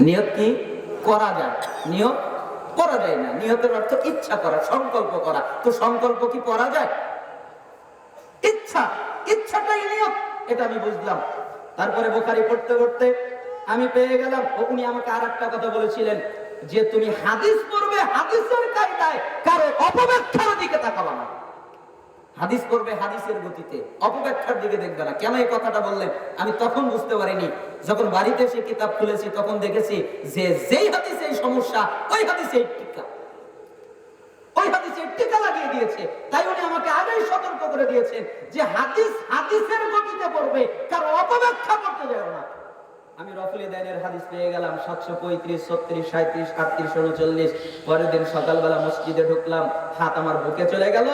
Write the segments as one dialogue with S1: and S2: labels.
S1: নিয়ত কি? করা যায়। নিয়ত করা যায় না। নিয়তের অর্থ ইচ্ছা করা, সংকল্প করা। তো সংকল্প কি করা যায়? ইচ্ছা। ইচ্ছাটাই নিয়ত। এটা আমি বুঝলাম। তারপরে বোখারি পড়তে পড়তে আমি পেয়ে গেলাম। উনি আমাকে আর একটা কথা বলেছিলেন যে, তুমি হাদিস পড়বে হাদিসের কায়দায় কারও অপব্যাখ্যার দিকে তাকাবা না। হাদিস পড়বে হাদিসের গতিতে। অপব্যাখ্যার দিকে দেখবে না। কেন এই কথাটা বললেন? আমি তখন বুঝতে পারিনি। যখন বাড়িতে এসে কিতাব খুলেছি, তখন দেখেছি যে যেই হাদিসে এই সমস্যা, ওই হাদিসে এই টিকা। ওই হাদিসে টিকা লাগিয়ে দিয়েছে। তাই উনি আমাকে আগেই সতর্ক করে দিয়েছেন যে হাদিস হাদিসের গতিতে পড়বে, কারও অপব্যাখ্যা করতে যাও না। আমি রফুলি দাইনের হাদিস পেয়ে গেলাম, সাতশো পঁয়ত্রিশ, ছত্রিশ সাঁত্রিশ আটত্রিশ, উনচল্লিশ। পরের দিন সকালবেলা মসজিদে ঢুকলাম, হাত আমার বুকে চলে গেল।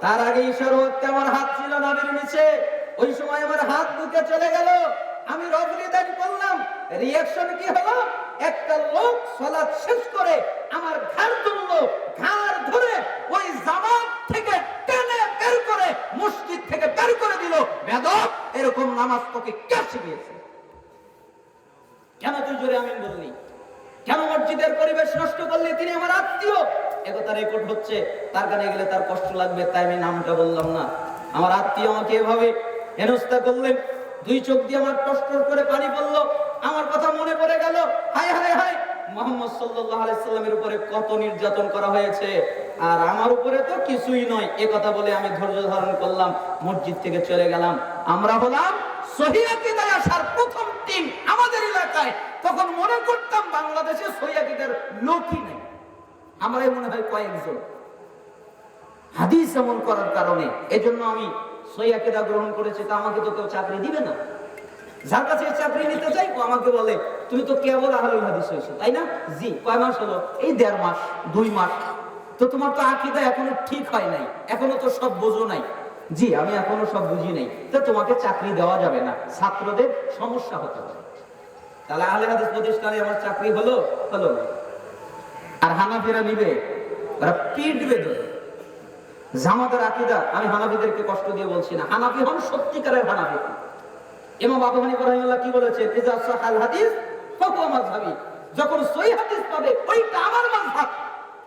S1: তার আগে ঈশ্বর হত্যা আমার হাত ছিল নামের নিচে। ওই সময় আমার হাত বুকে চলে গেল। আমি রফুলি দাইন করলাম রিয়াকশন কি হলো? একটা লোক সলাৎ শেষ করে আমার ঘাড় ধরলো ঘাড় ধরে ওই জামাত থেকে টেনে বের করে মসজিদ থেকে বের করে দিল। বেদব এরকম নামাজ তোকে কে শিখিয়েছে? কেন তুই জোরে আমি বললি? কেন মসজিদের পরিবেশ নষ্ট করলে? তিনি আমার আত্মীয়। একথা রেকর্ড হচ্ছে, তার কানে গেলে তার কষ্ট লাগবে, তাই আমি নামটা বললাম না। আমার আত্মীয় আমাকে এভাবে হেনস্থা করলেন, দুই চোখ দিয়ে আমার টস্টর করে পানি পড়ল, আমার কথা মনে পড়ে গেল, হায় হায় হায়! মোহাম্মদ উপরে কত নির্যাতন করা হয়েছে, আর আমার উপরে তো কিছুই নয়, এ কথা বলে আমি ধৈর্য ধারণ করলাম, মসজিদ থেকে চলে গেলাম। আমরা হলাম আসার প্রথম টিম আমাদের এলাকায়। তখন মনে করতাম বাংলাদেশে সহিয়াকিদের লোকই নেই। আমরাই মনে হয় কয়েকজন। হাদিস এমন করার কারণে, এজন্য আমি সহিয়াকিদা গ্রহণ করেছি, তা আমাকে তো কেউ চাকরি দিবে না। যার কাছে চাকরি নিতে চাই, ও আমাকে বলে, তুমি তো কেবল আহলুল হাদিস হয়েছো, তাই না? জি, কয় মাস হলো? এই দেড় মাস, দুই মাস। তো তোমার তো আকিদা এখনও ঠিক হয় নাই, এখনও তো সব বোঝো নাই। জি, আমি এখনও সব বুঝি নাই। তো তোমাকে চাকরি দেওয়া যাবে না, ছাত্রদের সমস্যা হতে পারে। তাহলে আহলে হাদিস প্রতিষ্ঠানে আমার চাকরি হলো হলো না? আর হানাফিরা নিবে ধরে। জামাতের আকিদা, আমি হানাফিদেরকে কষ্ট দিয়ে বলছি না। হানাফি হন সত্যিকারের হানাফি। কি বলেছেন ইজা সাহাল হাদিস মাযহাবি। যখন সহিহ হাদিস পাবে, ওইটা আমার মাযহাব।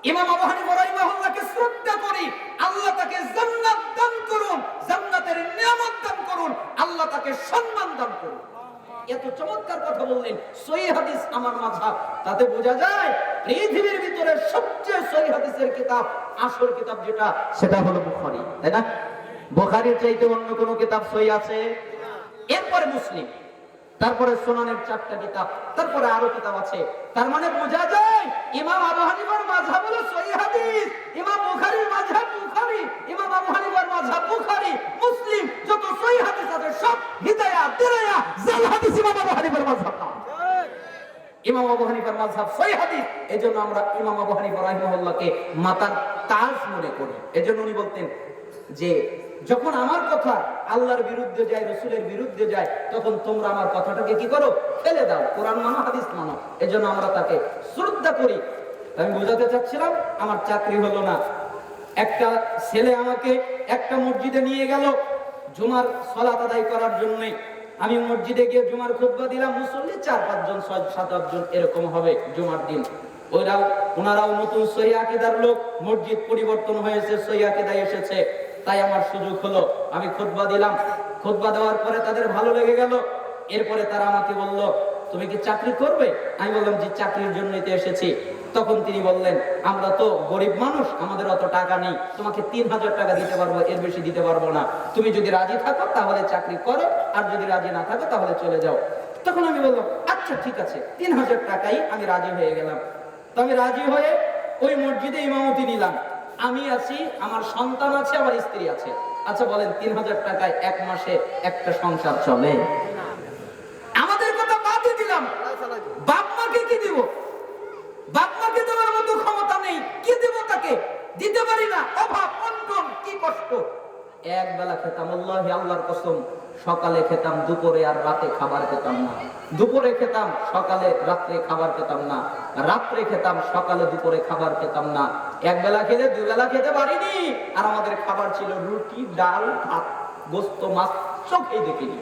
S1: ইমাম আবু হানিফা রাহিমাহুল্লাহকে শ্রদ্ধা করি। আল্লাহ তাকে জান্নাত দান করুন, জান্নাতের নিয়ামত দান করুন, আল্লাহ তাকে সম্মান দান করুন। এত চমৎকার কথা বললেন সই হাদিস আমার মাথা তাতে বোঝা যায়, পৃথিবীর ভিতরে সবচেয়ে সই হাদিসের কিতাব, আসল কিতাব যেটা, সেটা হলো বুখারি, তাই না? বোখারির চাইতে অন্য কোনো কিতাব সই আছে? এরপরে মুসলিম। তারপরে সোনানের চারটা কিতাব, তারপরে আরও কিতাব আছে। তার মানে বোঝা যায়, ইমাম আবু হানিফার মাযহাব হলো সহিহ হাদিস। ইমাম বুখারীর বুখারী, ইমাম আবু হানিফার মাযহাব বুখারী। মুসলিম যত হাদিস আছে, সব হিদায়া, দিরায়া, জাল হাদিস ইমাম আবু হানিফার মাযহাব না ইমাম আবু হানিফার হাদিস। এজন্য আমরা ইমাম আবু হানিফা রাহিমাহুল্লাহকে মাতার তাজ মনে করি। এজন্য উনি বলতেন যে যখন আমার কথা আল্লাহর বিরুদ্ধে যায়, রসুলের বিরুদ্ধে যায়, তখন তোমরা আমার কথাটাকে কি করো? ফেলে দাও। কোরআন মানো, হাদিস মানো। এজন্য আমরা তাকে শ্রদ্ধা করি। আমি বোঝাতে চাচ্ছিলাম, আমার চাকরি হলো না। একটা ছেলে আমাকে একটা মসজিদে নিয়ে গেল জুমার সলাত আদায় করার জন্যে। আমি মসজিদে গিয়ে জুমার খুতবা দিলাম, মুসল্লি চার, পাঁচজন, ছয়, সাত আটজন এরকম হবে জুমার দিন। ওরাও ওনারাও নতুন সহি আকিদার লোক। মসজিদ পরিবর্তন হয়েছে সহি আকিদায় এসেছে। তাই আমার সুযোগ হলো, আমি খুতবা দিলাম। খুতবা দেওয়ার পরে তাদের ভালো লেগে গেল। এরপরে তারা আমাকে বলল, তুমি কি চাকরি করবে? আমি বললাম যে চাকরির জন্যই তো এসেছি। তখন তিনি বললেন, আমরা তো গরিব মানুষ, আমাদের অত টাকা নেই। তোমাকে তিন হাজার টাকা দিতে পারব, এর বেশি দিতে পারব না। তুমি যদি রাজি থাকো, তাহলে চাকরি করো, আর যদি রাজি না থাকো, তাহলে চলে যাও। তখন আমি বললাম আচ্ছা ঠিক আছে, তিন হাজার টাকাই আমি রাজি হয়ে গেলাম। তো আমি রাজি হয়ে ওই মসজিদে ইমামতি নিলাম। আমি আছি, আমার সন্তান আছে, আমার স্ত্রী আছে। আচ্ছা বলেন, তিন হাজার টাকায় এক মাসে একটা সংসার চলে? আমাদের কথা বাদই দিলাম। বাপ মাকে কি দিব? বাপ মাকে দেওয়ার মতো ক্ষমতা নেই। কি দেব তাকে? দিতে পারি না। অভাব, অন্টন, কি কষ্ট? এক বেলা খেতাম, আল্লাহ আল্লাহর কসম, সকালে খেতাম, দুপুরে আর রাতে খাবার খেতাম না। দুপুরে খেতাম, সকালে রাত্রে খাবার খেতাম না। রাত্রে খেতাম, সকালে দুপুরে খাবার খেতাম না। এক বেলা খেলে দুই বেলা খেতে পারিনি। আর আমাদের খাবার ছিল রুটি, ডাল, ভাত, গোস্ত, মাছ, চোখেই দেখিনি।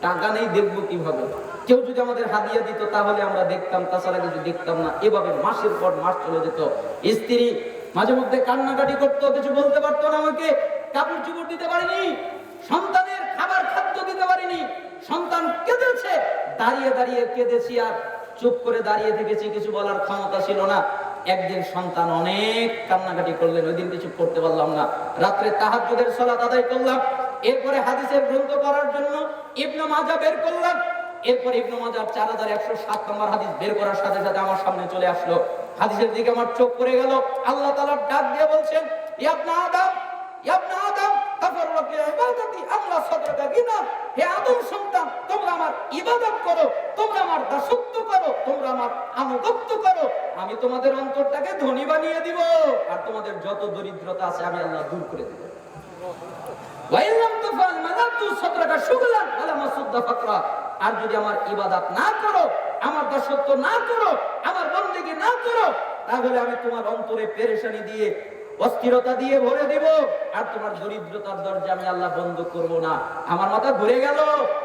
S1: টাকা নেই, দেখব কীভাবে। কেউ যদি আমাদের হাদিয়া দিত, তাহলে আমরা দেখতাম, তাছাড়া কিছু দেখতাম না। এভাবে মাসের পর মাস চলে যেত। স্ত্রী মাঝে মধ্যে কান্নাকাটি করতো, কিছু বলতে পারতো না আমাকে। কাপড় চুপড় দিতে পারিনি, সন্তানের খাবার খাদ্য দিতে পারিনি, সন্তান কেঁদেছে, দাঁড়িয়ে দাঁড়িয়ে কেঁদেছি আর চুপ করে দাঁড়িয়ে থেকেছি, কিছু বলার ক্ষমতা ছিল না। একদিন সন্তান অনেক কান্নাকাটি করলেন, ওই দিন কিছু করতে পারলাম না। রাত্রে তাহাজ্জুদের সালাত আদায় করলাম, এরপরে হাদিসের গ্রন্থ করার জন্য ইবনে মাজা বের করলাম, এরপরে ইবনে মাজার চার হাজার একশো সাত নম্বর হাদিস বের করার সাথে সাথে আমার সামনে চলে আসলো। হাদিসের দিকে আমার চোখ পড়ে গেল, আল্লাহ তাআলার ডাক দিয়ে বলছেন ইয়াবনা আদম আদম লিইবাদাতি আল্লাহ গিনা হে আদম সন্তান, তোমরা আমার ইবাদত করো, তোমরা আমার দাসত্ব করো, তোমরা আমার আনুগত্য করো। আমি তোমাদের অন্তরটাকে ধনী বানিয়ে দিব, আর তোমাদের যত দরিদ্রতা আছে আমি আল্লাহ দূর করে দেব। ওয়াইন লাম তাফআল মানাতু সাদরাকা শুগলান মাসুদ্দা ফাকরা। আর যদি আমার ইবাদত না করো, আমার দাসত্ব না করো, আমার বন্দেগী না করো, তাহলে আমি তোমার অন্তরে পেরেশানি দিয়ে অস্থিরতা দিয়ে ভরে দেব। আর তোমার দরিদ্রতার দরজা আমি আল্লাহ বন্ধ করব না। আমার মাথা ঘুরে গেল।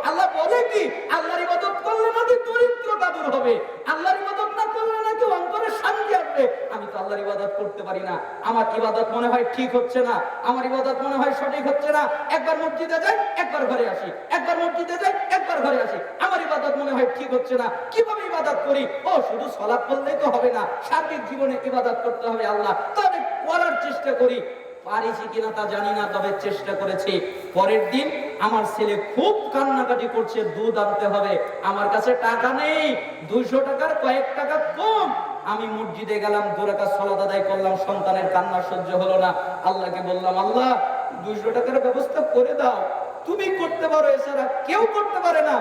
S1: আল্লাহ বলে কি? আল্লাহর ইবাদত করলে নাকি দরিদ্রতা দূর হবে। আল্লাহর ইবাদত না করলে নাকি অন্তরে শান্তি আসবে। আমি তো আল্লাহর ইবাদত করতে পারি না। আমার ইবাদত মনে হয় ঠিক হচ্ছে না। আমার ইবাদত মনে হয় সঠিক হচ্ছে না। একবার মসজিদে যাই, একবার ঘরে আসি। একবার মসজিদে যাই, একবার ঘরে আসি। আমার ইবাদত মনে হয় ঠিক হচ্ছে না। কীভাবে ইবাদত করি? ও, শুধু সলাপ করলেই তো হবে না। সার্বিক জীবনে ইবাদত করতে হবে আল্লাহ। তবে করার চেষ্টা করি। পারিছি কিনা তা জানি না, তবে চেষ্টা করেছি। পরের দিন আমার ছেলে খুব কান্নাকাটি করছে, দুধ আনতে হবে। আমার কাছে টাকা নেই, দুইশো টাকার কয়েক টাকা কম। আমি মসজিদে গেলাম দুরাকা সলাত আদায় করলাম, সন্তানের কান্না সহ্য হলো না। আল্লাহকে বললাম, আল্লাহ, দুইশো টাকার ব্যবস্থা করে দাও। তুমি করতে পারো, এছাড়া কেউ করতে পারে না।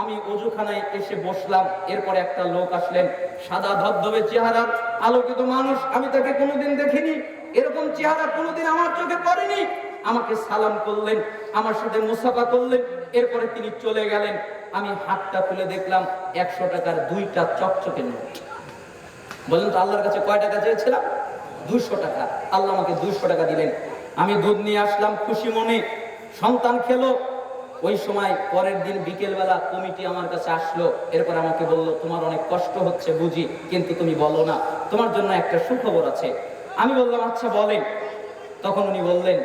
S1: আমি অজুখানায় এসে বসলাম। এরপরে একটা লোক আসলেন, সাদা ধবধবে চেহারার আলোকিত মানুষ, আমি তাকে কোনোদিন দেখিনি। এরকম চেহারা কোনোদিন আমার চোখে পড়েনি। আমাকে সালাম করলেন, আমার সাথে মুসাফা করলেন, এরপরে তিনি চলে গেলেন। আমি হাতটা খুলে দেখলাম, একশো টাকার দুইটা চকচকে নোট। বলেন তো, আল্লাহর কাছে কয় টাকা চেয়েছিলাম? দুশো টাকা। আল্লাহ আমাকে দুশো টাকা দিলেন। আমি দুধ নিয়ে আসলাম, খুশি মনে। সন্তান খেলো ওই সময় পরের দিন বিকেলবেলা কমিটি আমার কাছে আসলো, এরপর আমাকে বলল, তোমার অনেক কষ্ট হচ্ছে বুঝি, কিন্তু তুমি বলো না, তোমার জন্য একটা সুখবর আছে। আমি বললাম আচ্ছা বলেন। তখন উনি বললেন,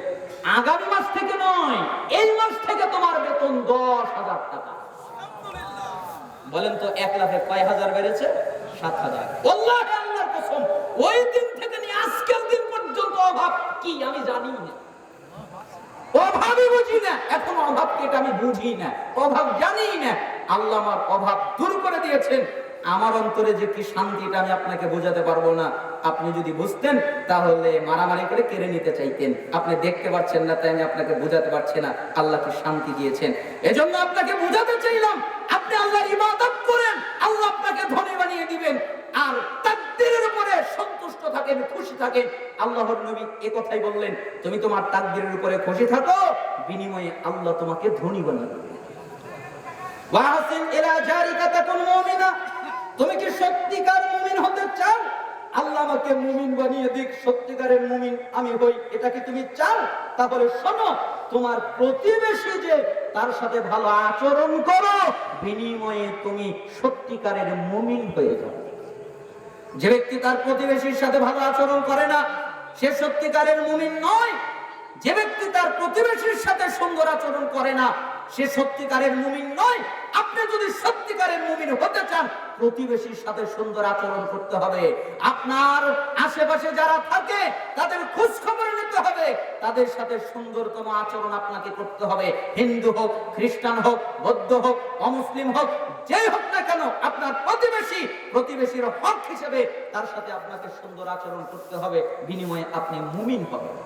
S1: আগামী মাস থেকে নয়, এই মাস থেকে তোমার বেতন দশ হাজার টাকা। বলেন তো, এক লাখে কয় হাজার বেড়েছে? সাত হাজার। ওই দিন থেকে আজকের দিন পর্যন্ত অভাব কি, আমি জানি না অভাবই বুঝি না এখন অভাব কি এটা আমি বুঝি না, অভাব জানি না। আল্লাহ আমার অভাব দূর করে দিয়েছেন। আমার অন্তরে যে কি শান্তিটা আমি আপনাকে বোঝাতে পারব না, আপনি যদি বুঝতেন, তাহলে মারামারি করে কেড়ে নিতে চাইতেন। আপনি দেখতে পাচ্ছেন না, তাই আমি আপনাকে বোঝাতে পারছি না। আল্লাহকে শান্তি দিয়েছেন? এজন্য আপনাকে বোঝাতে চাইলাম, আপনি আল্লাহর ইবাদত করেন, আল্লাহ আপনাকে ধনী বানিয়ে দিবেন। আর তাকদীরের উপরে সন্তুষ্ট থাকেন, খুশি থাকেন। আল্লাহর নবী এ কথাই বললেন, তুমি তোমার তাকদীরের উপরে খুশি থাকো বিনিময়ে আল্লাহ তোমাকে ধনী বানিয়ে দিবেন ওয়াহসিন জারিকা তাকুন মুমিনা। তুমি কি সত্যিকার মুমিন হতে চাও? আল্লাহ আমাকে মুমিন বানিয়ে দিক, সত্যিকারের মুমিন আমি হই, এটা কি তুমি চাও? শোনো, তোমার প্রতিবেশী যে তার সাথে ভালো আচরণ করো, বিনিময়ে তুমি সত্যিকারের মুমিন হয়ে যাও। যে ব্যক্তি তার প্রতিবেশীর সাথে ভালো আচরণ করে না, সে সত্যিকারের মুমিন নয়। যে ব্যক্তি তার প্রতিবেশীর সাথে সুন্দর আচরণ করে না, সে সত্যিকারের মুমিন নয়। আপনি যদি সত্যিকারের মুমিন হতে চান, প্রতিবেশীর সাথে সুন্দর আচরণ করতে হবে। আপনার আশেপাশে যারা থাকে, তাদের খোঁজ খবর নিতে হবে। তাদের সাথে সুন্দরতম আচরণ আপনাকে করতে হবে। হিন্দু হোক, খ্রিস্টান হোক, বৌদ্ধ হোক, অমুসলিম হোক, যেই হোক না কেন, আপনার প্রতিবেশী, প্রতিবেশীর হক হিসেবে তার সাথে আপনাকে সুন্দর আচরণ করতে হবে। বিনিময়ে আপনি মুমিন হবেন।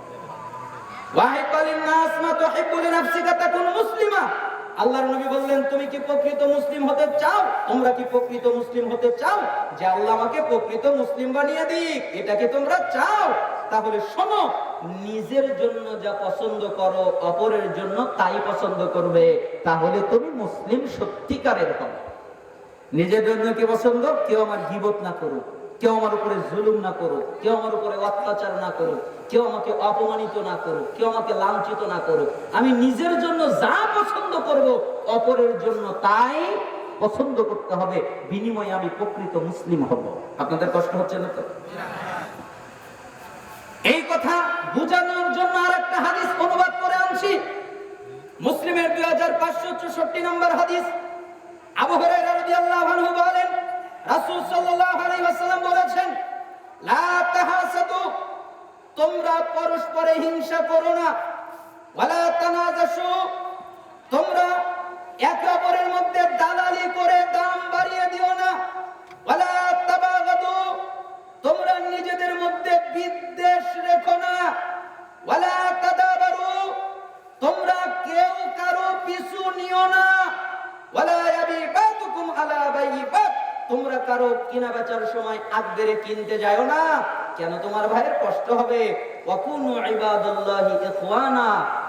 S1: আল্লাহর নবী বললেন, তুমি কি প্রকৃত মুসলিম হতে চাও? তোমরা কি প্রকৃত মুসলিম হতে চাও? যে আল্লাহ আমাকে প্রকৃত মুসলিম বানিয়ে দিক, এটা কি তোমরা চাও? তাহলে শোনো, নিজের জন্য যা পছন্দ করো, অপরের জন্য তাই পছন্দ করবে। তাহলে তুমি মুসলিম সত্যিকারের হবে। নিজের জন্য কি পছন্দ? কেউ আমার গিবত না করুক। কেউ আমার উপরে জুলুম না করুক, কেউ আমার উপরে অত্যাচার না করুক, কেউ আমাকে অপমানিত না করুক, কেউ আমাকে লাঞ্ছিত না করুক, আমি নিজের জন্য যা পছন্দ করব অপরের জন্য তাই পছন্দ করতে হবে, বিনিময়ে আমি প্রকৃত মুসলিম হব। আপনাদের কষ্ট হচ্ছে না তো? এই কথা বোঝানোর জন্য আর একটা হাদিস অনুবাদ করে আনছি। মুসলিমের দুই হাজার পাঁচশো চৌষট্টি নম্বর হাদিস। আবু হুরায়রা রাদিয়াল্লাহু বলেন রাসূল সাল্লাল্লাহু আলাইহি ওয়াসাল্লাম বলেছেন, লা তাহাসাদু, তোমরা পরস্পরে হিংসা করো না। ওয়ালা তানাজাসু, তোমরা একে অপরের মধ্যে দালালি করে দাম বাড়িয়ে দিও না। ওয়ালা তাবাগাদু, তোমরা নিজেদের মধ্যে বিদ্বেষ রেখো না ওয়ালা তাদাবারু তোমরা কেউ কারও পিছু নিও না ওয়ালা ইয়াবিবাতুকুম আলা বাইবাত তোমরা কারও কিনা বেচার সময় আগবেরে কিনতে যায় না, কেন তোমার ভাইয়ের কষ্ট হবে?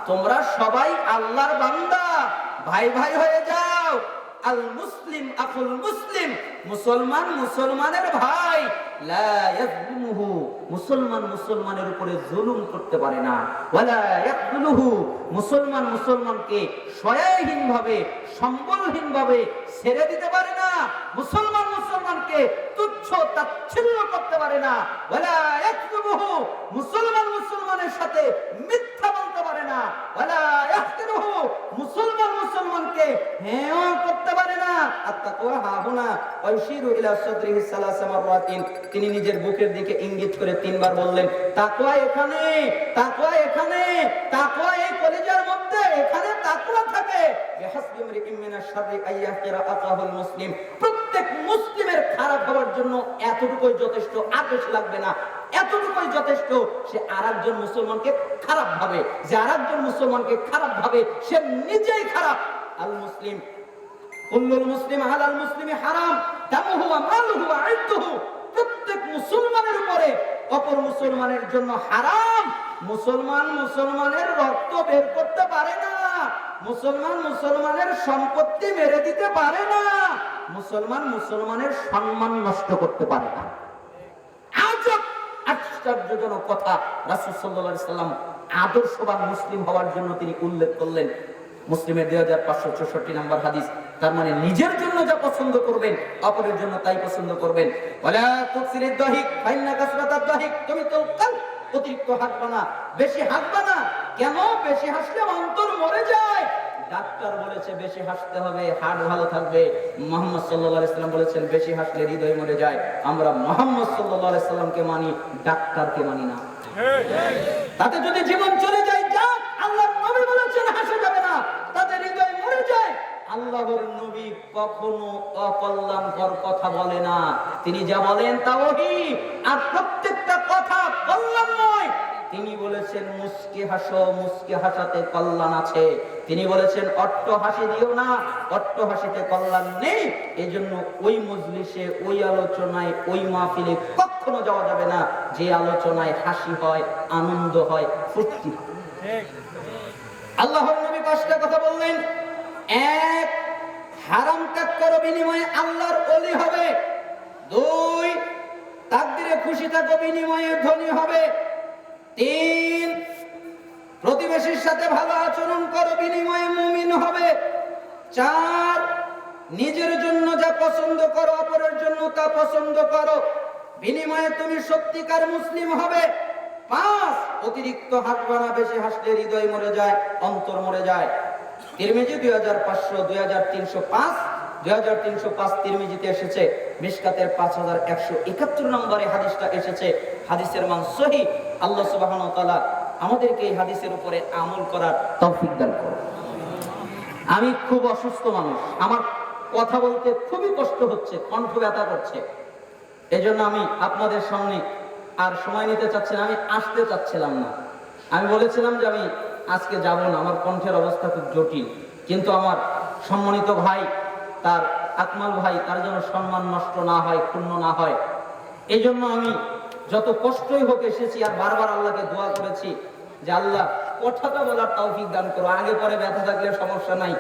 S1: তোমরা সবাই আল্লাহর বান্দা। ভাই ভাই হয়ে যাও। আল মুসলিম আকুল মুসলিম, মুসলমান মুসলমানের ভাই। লা মুসলমান মুসলমানের উপরে জুলুম করতে পারে না। মুসলমান মুসলমানকে সয়াহীন ভাবে সম্বলহীন ভাবে ছেড়ে দিতে পারে না। মুসলমান মুসলমানকে তুচ্ছ তাচ্ছিল্য করতে পারে না। মুসলমান মুসলমানের সাথে মিথ্যা বলতে পারে না। মুসলমান মুসলমানকে হেয় করতে পারে না। আত্তাকওয়া হাহুনা ওয়াইশিরু ইলা সাদরিহি সালাসা মাররাতিন, তিনি নিজের বুকের দিকে ইঙ্গিত করে তিনবার বললেন, তাকওয়া এখানে তাকওয়া এখানে, তাকওয়া এই কলেজের মধ্যে, এখানে তাকওয়া থাকে। মুসলিম। প্রত্যেক মুসলিমের খারাপ হওয়ার জন্য এতটুকুই যথেষ্ট, আর বেশি লাগবে না। এতটুকুই যথেষ্ট, সে আরেকজন মুসলমানকে খারাপ ভাবে, যে আরেকজন মুসলমানকে খারাপ ভাবে, সে নিজেই খারাপ। আল মুসলিম কুল্লুল মুসলিম, আলাল মুসলিমি হারাম। দামুহু ওয়া মালুহু ওয়া ইদ্দুহু। মুসলমানের উপরে। অপর মুসলমানের জন্য হারাম। মুসলমান মুসলমানের রক্ত বের করতে পারে না। মুসলমান মুসলমানের সম্পত্তি মেরে দিতে পারে না। মুসলমান মুসলমানের সম্মান নষ্ট করতে পারে না। আশ্চর্যজনক কথা রাসূল আলাইহি সাল্লাম আদর্শবান মুসলিম হওয়ার জন্য তিনি উল্লেখ করলেন। মুসলিমের দুই হাজার পাঁচশো চৌষট্টি নাম্বার হাদিস তার মানে নিজের জন্য যা পছন্দ করবেন অপরের জন্য তাই পছন্দ করবেন। তুমি তো অতিরিক্ত হাসবা না বেশি হাসবা না। কেন? বেশি হাসলে অন্তর মরে যায়। ডাক্তার বলেছে বেশি হাসতে হবে হার্ট ভালো থাকবে। মোহাম্মদ সাল্লাম বলেছেন বেশি হাসলে হৃদয় মরে যায়। আমরা মোহাম্মদ আলাইহি সাল্লামকে মানি ডাক্তারকে মানি না। তাতে যদি জীবন চলে যায় যাক আল্লাহর নবী বলেছেন হাসা যাবে না তাতে হৃদয় মরে যায় আল্লাহর নবী কখনো অকল্যাণকর কথা বলে না। তিনি যা বলেন তা ওহি, আর প্রত্যেকটা কথা কল্যাণময়। তিনি বলেছেন, মুস্কি হাসো, মুস্কি হাসাতে কল্যাণ আছে। তিনি বলেছেন, অট্ট হাসি দিও না, অট্ট হাসিতে কল্যাণ নেই। এজন্য ওই মজলিসে, ওই আলোচনায়, ওই মাহফিলে কখনো যাওয়া যাবে না। যে আলোচনায় হাসি হয়, আনন্দ হয়, ফুর্তি হয়। আল্লাহর নবী পাঁচটা কথা বললেন। এক হারাম ত্যাগ করো বিনিময়ে আল্লাহর অলি হবে। দুই, তাকদিরে খুশি থাকো বিনিময়ে ধনী হবে। তিন, প্রতিবেশীর সাথে ভালো আচরণ করো বিনিময়ে মুমিন হবে। চার, নিজের জন্য যা পছন্দ করো, অপরের জন্য তা পছন্দ করো। বিনিময়ে তুমি সত্যিকার মুসলিম হবে। পাঁচ, অতিরিক্ত হাসবা বেশি হাসলে হৃদয় মরে যায়, অন্তর মরে যায়। তিরমিজি দুই হাজার পাঁচশো, দুই হাজার তিনশো পাঁচ, দুই হাজার তিনশো পাঁচ তিরমিজিতে এসেছে। মিসকাতের পাঁচ হাজার একশো একাত্তর নম্বরে হাদিসটা এসেছে। হাদিসের মান সহি। আল্লাহ সুবাহ আমাদেরকে এই হাদিসের উপরে আমল করার তৌফিক দান করো আমি খুব অসুস্থ মানুষ। আমার কথা বলতে খুবই কষ্ট হচ্ছে, কণ্ঠ ব্যথা করছে। এজন্য আমি আপনাদের সামনে আর সময় নিতে চাচ্ছি না, আমি আসতে চাচ্ছিলাম না। আমি বলেছিলাম যে আমি আজকে যাব না, আমার কণ্ঠের অবস্থা খুব জটিল। কিন্তু আমার সম্মানিত ভাই, তার আকমাল ভাই, তার যেন সম্মান নষ্ট না হয়, ক্ষুণ্ণ না হয়। এই জন্য আমি যত কষ্টই হোক এসেছি আর বারবার আল্লাহকে দোয়া করেছি যে আল্লাহ কথাটা বলার তাও দান করো। আগে পরে ব্যথা থাকলে সমস্যা নাই।